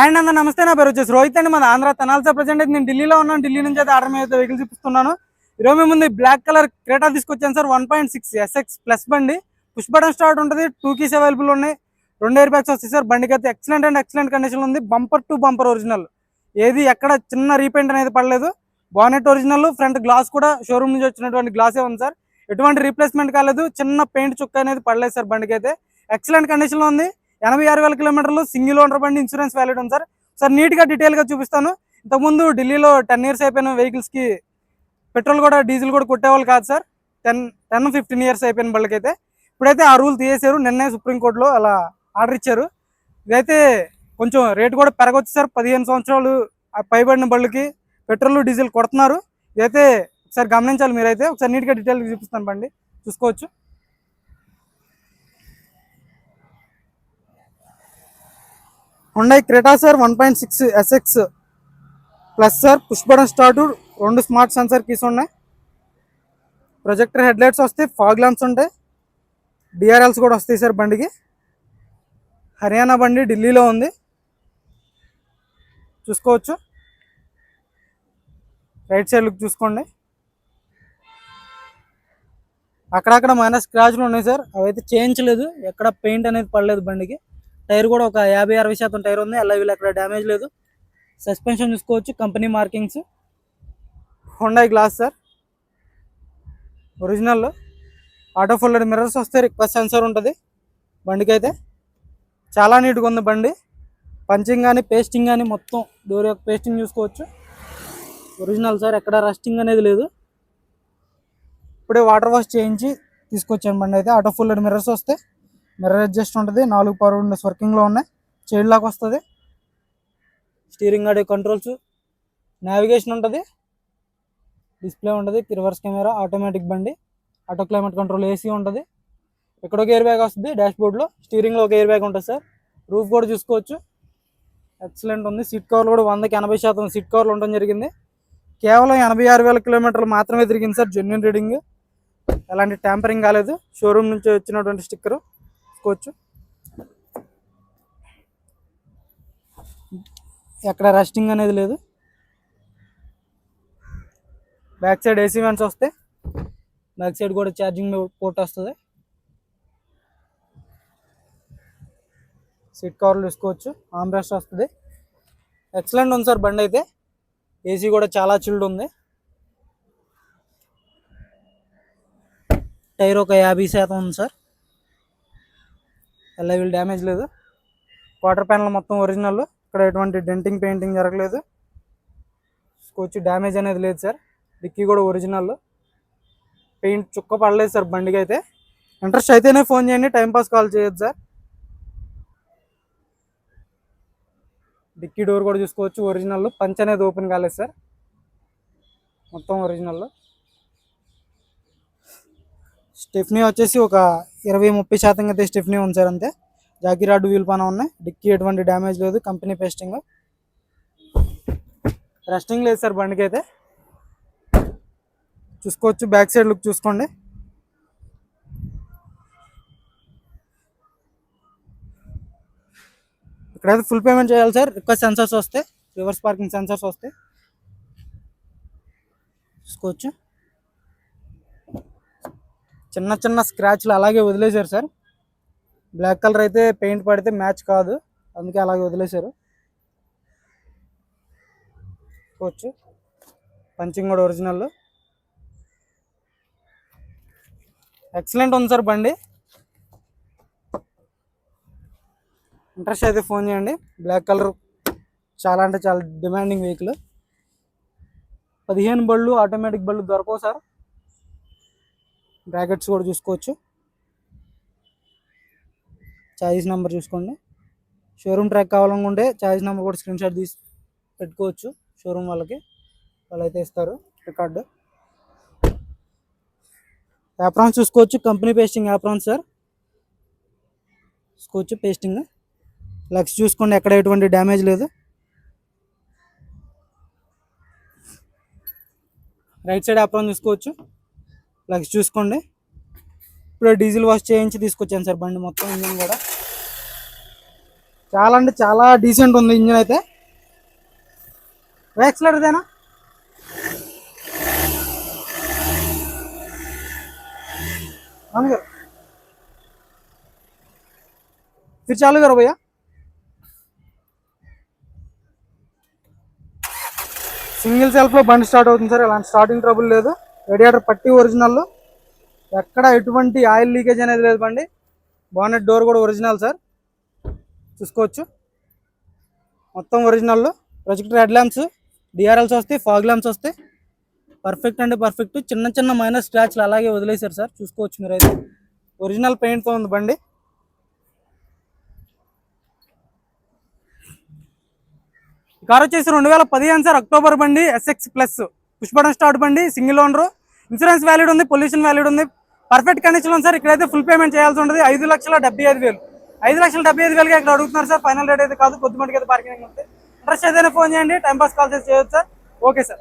And అందరూ నమస్తే నా పేరు వచ్చేసి రోహిత్ అండి. మన ఆంధ్ర తెనాల్సా ప్రజెంట్ అయితే నేను ఢిల్లీలో ఉన్నాను. ఢిల్లీ నుంచి అయితే ఆర్డర్ మీద వెహికల్ చూపిస్తున్నాను. ఈరోజు మేము ముందు బ్లాక్ కలర్ క్రేటా తీసుకొచ్చాను sir. One point six SX plus బండి. పుష్ బటన్ స్టార్ట్ ఉంటుంది. టూ కీస్ అవైలబుల్ ఉన్నాయి. రెండు ఎయిర్ బ్యాగ్స్ వస్తాయి సార్. బండికి అయితే ఎక్సలెంట్ అండ్ ఎక్సలెంట్ కండిషన్ ఉంది. బంపర్ టు బంపర్ ఒరిజినల్ ఏది ఎక్కడ చిన్న రీపెయింట్ అనేది పడలేదు. బానెట్ ఒరిజినల్ ఫ్రంట్ గ్లాస్ కూడా షోరూమ్ నుంచి వచ్చినటువంటి గ్లాసే ఉంది సార్. ఎటువంటి రీప్లేస్మెంట్ కాలేదు. చిన్న పెయింట్ చుక్క అనేది పడలేదు సార్ బండికి అయితే. ఎక్సలెంట్ కండిషన్లో ఉంది. ఎనభై ఆరు వేల కిలోమీటర్లు సింగిల్ ఓనర్ బండి ఇన్సూరెన్స్ వ్యాలిడ్ ఉంది సార్. సార్ నీట్గా డీటెయిల్గా చూపిస్తాను. ఇంతకుముందు ఢిల్లీలో టెన్ ఇయర్స్ అయిపోయిన వెహికల్స్కి పెట్రోల్ కూడా డీజిల్ కూడా కొట్టేవాళ్ళు కాదు sir. Ten ten fifteen years అయిపోయిన బళ్ళకైతే ఇప్పుడైతే ఆ రూల్ తీసేశారు. నిన్నే సుప్రీంకోర్టులో అలా ఆర్డర్ ఇచ్చారు. ఇదైతే కొంచెం రేట్ కూడా పెరగొచ్చు సార్. పదిహేను సంవత్సరాలు పైబడిన బళ్ళకి పెట్రోల్ డీజిల్ కొడుతున్నారు. ఇదైతే ఒకసారి గమనించాలి మీరైతే. ఒకసారి నీట్గా డీటెయిల్ చూపిస్తాను బండి. చూసుకోవచ్చు. Hyundai Creta sir one point six SX plus sir push button start రెండు స్మార్ట్ సెన్సార్ కీస్ ఉన్నాయి. ప్రొజెక్టర్ హెడ్ లైట్స్ వస్తాయి ఫాగ్ ల్యాంప్స్ ఉంటాయి. డిఆర్ఎల్స్ కూడా వస్తాయి సార్ బండికి. హర్యానా బండి ఢిల్లీలో ఉంది. చూసుకోవచ్చు. రైట్ సైడ్ లుక్ చూసుకోండి. అక్కడక్కడ మైనస్ స్క్రాచ్లు ఉన్నాయి సార్ అవైతే చేయించలేదు. ఎక్కడ పెయింట్ అనేది పడలేదు బండికి. టైర్ కూడా ఒక యాభై అరవై శాతం టైర్ ఉంది. అలా వీళ్ళు అక్కడ డ్యామేజ్ లేదు. సస్పెన్షన్ చూసుకోవచ్చు. Company markings. Hyundai glass sir. Original. Auto folded mirrors వస్తే రిక్వెస్ట్ సెన్సర్ ఉంటుంది. బండికి అయితే చాలా నీట్గా ఉంది బండి. పంచింగ్ కానీ పేస్టింగ్ కానీ మొత్తం డోర్ యొక్క పేస్టింగ్ చూసుకోవచ్చు. Original sir. ఎక్కడ రస్టింగ్ అనేది లేదు. ఇప్పుడే వాటర్ వాష్ చేయించి తీసుకొచ్చాను బండి అయితే. ఆటో ఫుల్ మిర్రర్స్ వస్తే మిర్రర్ అడ్జస్ట్ ఉంటుంది. నాలుగు పవర్ విండోస్ వర్కింగ్లో ఉన్నాయి. చైల్డ్ లాక్ వస్తుంది. స్టీరింగ్ ఆడే కంట్రోల్స్ నావిగేషన్ ఉంటుంది. డిస్ప్లే ఉంటుంది. రివర్స్ కెమెరా ఆటోమేటిక్ బండి ఆటో క్లైమేట్ కంట్రోల్ ఏసీ ఉంటుంది. ఇక్కడ ఒక ఎయిర్ బ్యాగ్ వస్తుంది డాష్ బోర్డ్లో స్టీరింగ్లో ఒక ఎయిర్ బ్యాగ్ ఉంటుంది సార్ రూఫ్ కూడా చూసుకోవచ్చు. ఎక్సలెంట్ ఉంది. సీట్ కవర్లు కూడా వందకి ఎనభై శాతం సీట్ కవర్లు ఉండడం జరిగింది. కేవలం ఎనభై ఆరు వేల కిలోమీటర్లు మాత్రమే తిరిగింది సార్ జెన్యున్ రీడింగ్ ఎలాంటి ట్యాంపరింగ్ కాలేదు. షోరూమ్ నుంచి వచ్చినటువంటి స్టిక్కర్ చూసుకోవచ్చు ఎక్కడ రెస్టింగ్ అనేది లేదు. బ్యాక్ సైడ్ ఏసీ వ్యాన్స్ వస్తే బ్యాక్ సైడ్ కూడా ఛార్జింగ్ పోర్ట్ వస్తుంది. సీట్ కవర్లు తీసుకోవచ్చు ఆమ్రెస్ట్ వస్తుంది. ఎక్సలెంట్ ఉంది సార్ బండి అయితే. ఏసీ కూడా చాలా చిల్డ్ ఉంది. టైర్ ఒక యాభై శాతం ఉంది సార్. ఎలా వీళ్ళు డ్యామేజ్ లేదు. వాటర్ ప్యానల్ మొత్తం ఒరిజినల్ ఇక్కడ ఎటువంటి డెంటింగ్ పెయింటింగ్ జరగలేదు. చూసుకోవచ్చు డ్యామేజ్ అనేది లేదు సార్ డిక్కీ కూడా ఒరిజినల్ పెయింట్ చుక్క పడలేదు సార్ బండికి అయితే. ఇంట్రెస్ట్ అయితేనే ఫోన్ చేయండి. టైంపాస్ కాల్ చేయొచ్చు సార్ డిక్కీ డోర్ కూడా చూసుకోవచ్చు. ఒరిజినల్ పంచ్ అనేది ఓపెన్ కాలేదు సార్ మొత్తం ఒరిజినల్ స్టెఫ్నీ వచ్చేసి ఒక ఇరవై ముప్పై శాతం అయితే స్టెఫ్నీ ఉంది సార్ అంతే. జాకీ రాడ్ వీల్ పైన ఉన్నాయి. డిక్కీ ఎటువంటి డ్యామేజ్ లేదు. Company pasting. రెస్టింగ్ లేదు సార్ బండికి అయితే చూసుకోవచ్చు. బ్యాక్ సైడ్ లుక్ చూసుకోండి. ఇక్కడైతే ఫుల్ పేమెంట్ చేయాలి సార్. రిక్వెస్ట్ సెన్సర్స్ వస్తాయి రివర్స్ పార్కింగ్ సెన్సర్స్ వస్తాయి చూసుకోవచ్చు. చిన్న చిన్న స్క్రాచ్లు అలాగే వదిలేశారు సార్. బ్లాక్ కలర్ అయితే పెయింట్ పడితే మ్యాచ్ కాదు. అందుకే అలాగే వదిలేశారు. చూసుకోవచ్చు పంచింగ్ కూడా ఒరిజినల్ ఎక్సలెంట్ ఉంది సార్ బండి. ఇంట్రెస్ట్ అయితే ఫోన్ చేయండి. బ్లాక్ కలర్ చాలా అంటే చాలా డిమాండింగ్ వెహికల్ పదిహేను బళ్ళు ఆటోమేటిక్ బళ్ళు దొరకవు సార్. బ్రాకెట్స్ కూడా చూసుకోవచ్చు. ఛార్జెస్ నెంబర్ చూసుకోండి. షోరూమ్ ట్రాక్ కావాలనుకుంటే ఛార్జెస్ నెంబర్ కూడా స్క్రీన్ షాట్ తీసి పెట్టుకోవచ్చు షోరూమ్ వాళ్ళకి. వాళ్ళైతే ఇస్తారు రికార్డు యాప్రాన్స్ చూసుకోవచ్చు. కంపెనీ పేస్టింగ్ యాప్రాన్స్ సార్ చూసుకోవచ్చు పేస్టింగ్ లక్స్ చూసుకోండి. ఎక్కడ ఎటువంటి డ్యామేజ్ లేదు. రైట్ సైడ్ యాప్రాన్ చూసుకోవచ్చు. లక్స్ చూసుకోండి ఇప్పుడు డీజిల్ వాష్ చేయించి తీసుకొచ్చాను సార్ బండి మొత్తం ఇంజిన్ కూడా చాలా అంటే చాలా డీసెంట్ ఉంది ఇంజిన్ అయితే యాక్సిలర్ ఇదేనా అవును గారు फिर चालू करो भैया సింగిల్ సెల్ఫ్ లో బండి స్టార్ట్ అవుతుంది సార్ ఎలాంటి స్టార్టింగ్ ట్రబుల్ లేదు రేడియేటర్ పట్టి ఒరిజినల్ ఎక్కడ ఎటువంటి ఆయిల్ లీకేజ్ అనేది లేదు బండి. బానెట్ డోర్ కూడా ఒరిజినల్ సార్ చూసుకోవచ్చు. మొత్తం original projector head lamps DRLs వస్తాయి ఫాగ్ ల్యాంప్స్ వస్తాయి. పర్ఫెక్ట్ అంటే పర్ఫెక్ట్ చిన్న చిన్న మైనర్ స్క్రాచ్లు అలాగే వదిలేశారు సార్ చూసుకోవచ్చు మీరైతే. ఒరిజినల్ పెయింట్తో ఉంది బండి. కార్ వచ్చేసి రెండు వేల పదిహేను సార్ అక్టోబర్ బండి ఎస్ఎక్స్ ప్లస్ పుష్పడం స్టార్ట్ బండి సింగిల్ ఓనరు ఇన్సూరెన్స్ వ్యాలిడ్ ఉంది పొల్యూషన్ వ్యాలిడ్ ఉంది. పర్ఫెక్ట్ కండిషన్ ఉంది సార్. ఇక్కడైతే ఫుల్ పేమెంట్ చేయాల్సి ఉంటుంది. ఐదు లక్షల డెబ్బై ఐదు వేలు. ఐదు లక్షల డెబ్బై ఐదు వేలుగా ఇక్కడ అడుగుతున్నారు సార్. ఫైనల్ రేట్ అయితే కాదు. కొద్దిమంటికి అయితే పార్కింగ్ ఉంది ఇంట్రెస్ట్ ఏదైనా ఫోన్ చేయండి. టైం పాస్ కాల్ చేసి చేయొచ్చు సార్. Okay sir.